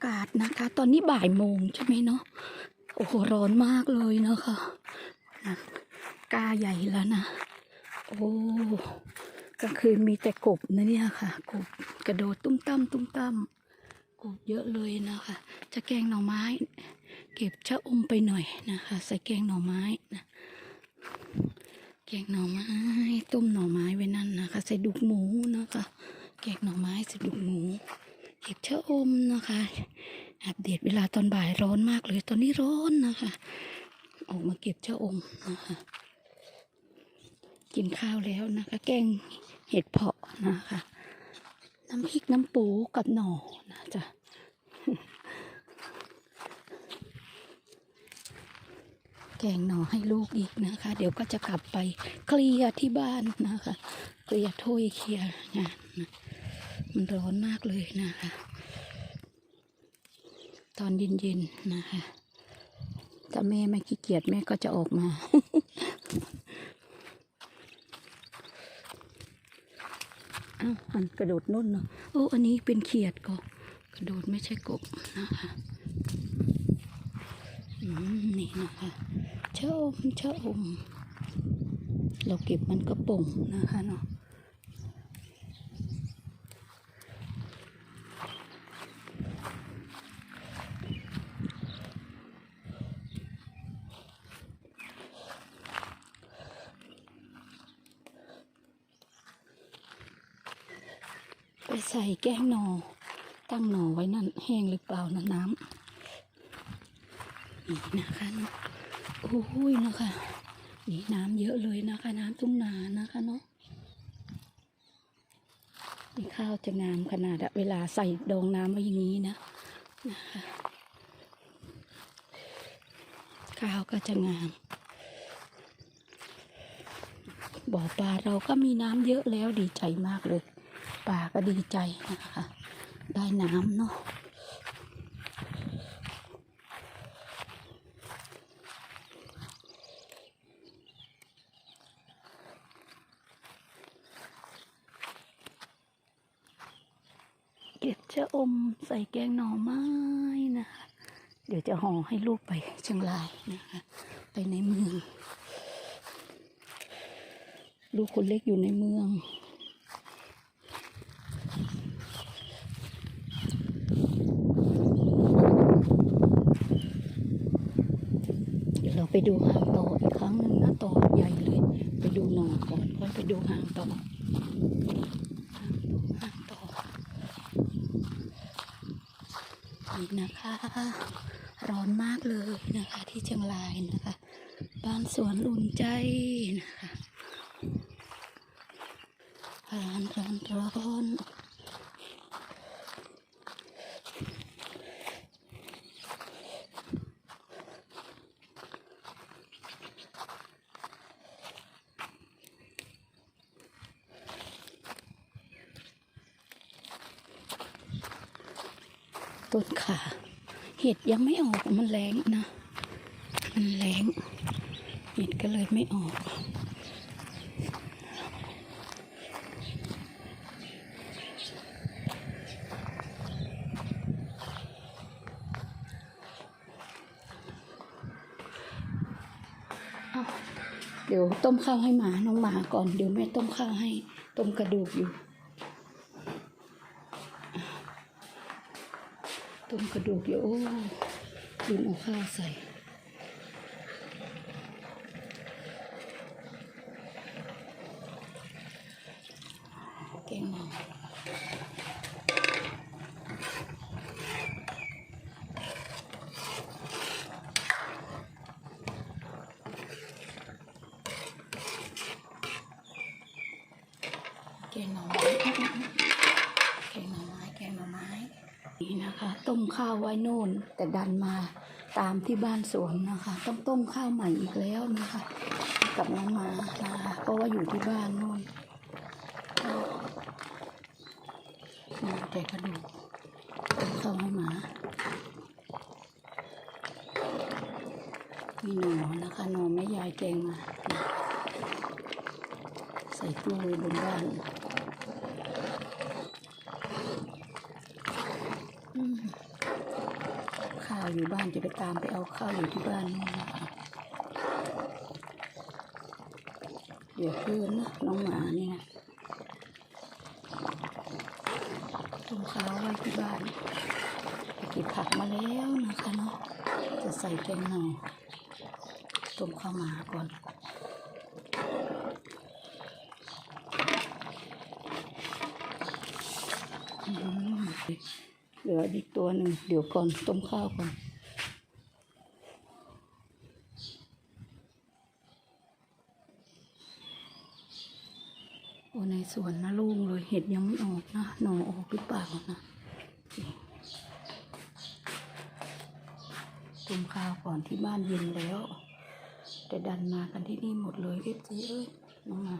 ากาศนะคะ ตอนนี้บ่ายโมงใช่ไหมเนาะโอ้โหร้อนมากเลยนะคะนะกาใหญ่แล้วนะ โอ้กลางคืนมีแต่กบนะเนี่ยค่ะ กบกระโดดตุ้มตั้มตุ้มตั้มกบเยอะเลยนะคะ จะแกงหน่อไม้ เก็บชะอมไปหน่อยนะคะ ใส่แกงหน่อไม้นะแกงหน่อไม้ต้มหน่อไม้ไว้นั่นนะคะ ใส่ดุกหมูนะคะ แกงหน่อไม้ใส่ดุกหมู เก็บชะอมนะคะ อัปเดตเวลาตอนบ่ายร้อนมากเลย ตอนนี้ร้อนนะคะ ออกมาเก็บชะอมนะคะ กินข้าวแล้วนะคะ แกงเห็ดเพาะนะคะ น้ำพริกน้ำปูกับหน่อนะจ๊ะแกงหน่อให้ลูกอีกนะคะ เดี๋ยวก็จะกลับไปเคลียร์ที่บ้านนะคะ เคลียร์ถ้วยเคลียร์งานนะ มันร้อนมากเลยนะคะ ตอนเย็นๆนะคะถ้าแม่ไม่ขี้เกียจแม่ก็จะออกมา อ้าวหันกระโดดนุ่นเนาะโอ้อันนี้เป็นเขียดก็กระโดดไม่ใช่กบนะคะอืมนี่นะคะชะอมชะอม เราเก็บมันกระป่งนะคะเนาะ ใส่แกงหนอ ตั้งหนอไว้นั่นแห้งหรือเปล่านะน้ำนี่นะคะเนาะโอ้ยนะคะ นี่น้ำเยอะเลยนะคะ น้ำทุ่งนานะคะเนาะนี่ข้าวจะงามขนาดเวลาใส่ดองน้ำไว้อย่างนี้นะนะคะข้าวก็จะงามบ่อปลาเราก็มีน้ำเยอะแล้วดีใจมากเลย ปลาก็ดีใจนะคะ ได้น้ำเนาะเก็บชะอมใส่แกงหน่อไม้นะคะ เดี๋ยวจะห่อให้ลูกไปเชียงรายนะคะ ไปในเมือง ลูกคนเล็กอยู่ในเมือง เไปดูหางต่ออีกครั้งหนึ่งนะต่อใหญ่เลย ไปดูหนอนก่อนค่อยไปดูหางต่อหางต่อนี่นะคะ ร้อนมากเลยนะคะ ที่เชียงรายนะคะ บ้านสวนอุ่นใจนะคะร้อนร้อนร้อน ต้นขาเห็ดยังไม่ออกมันแรงนะ มันแรงเห็ดก็เลยไม่ออกเดี๋ยวต้มข้าวให้หมาน้องหมาก่อน เดี๋ยวแม่ต้มข้าวให้ต้มกระดูกอยู่ ต้มกระดูกอยู่โอ้ลืมเอาข้าวใส่แกงหน่อแกงหน่อ นี่นะคะ ต้มข้าวไว้โน่น แต่ดันมาตามที่บ้านสวนนะคะ ต้องต้มข้าวใหม่อีกแล้วนะคะกับน้องมานะคะเพราะว่าอยู่ที่บ้านโน่นนี่แต่กระดูกต้มข้าวให้หมามีหนอนะคะหน่อแม่ยายแกงมา ใส่ตู้ไว้บนบ้าน อืมาวอยู่บ้านจะไปตามไปเอาข้าวอยู่ที่บ้านนู่นนะคะเดี๋ยวคืนนะน้องหมานี่นะต้มข้าวไว้ที่บ้านไปเก็บผักมาแล้วนะคะเนาะจะใส่แกงหน่อยต้มข้าวหมาก่อนอืม เหลืออีกตัวหนึ่งเดี๋ยวก่อนต้มข้าวก่อนโอ้ในสวนนะลุงเลยเห็ดยังไม่ออกนะหน่อออกหรือเปล่านะต้มข้าวก่อนที่บ้านเย็นแล้ว แต่ดันมากันที่นี่หมดเลยเอฟซีเอ้ยน้องมา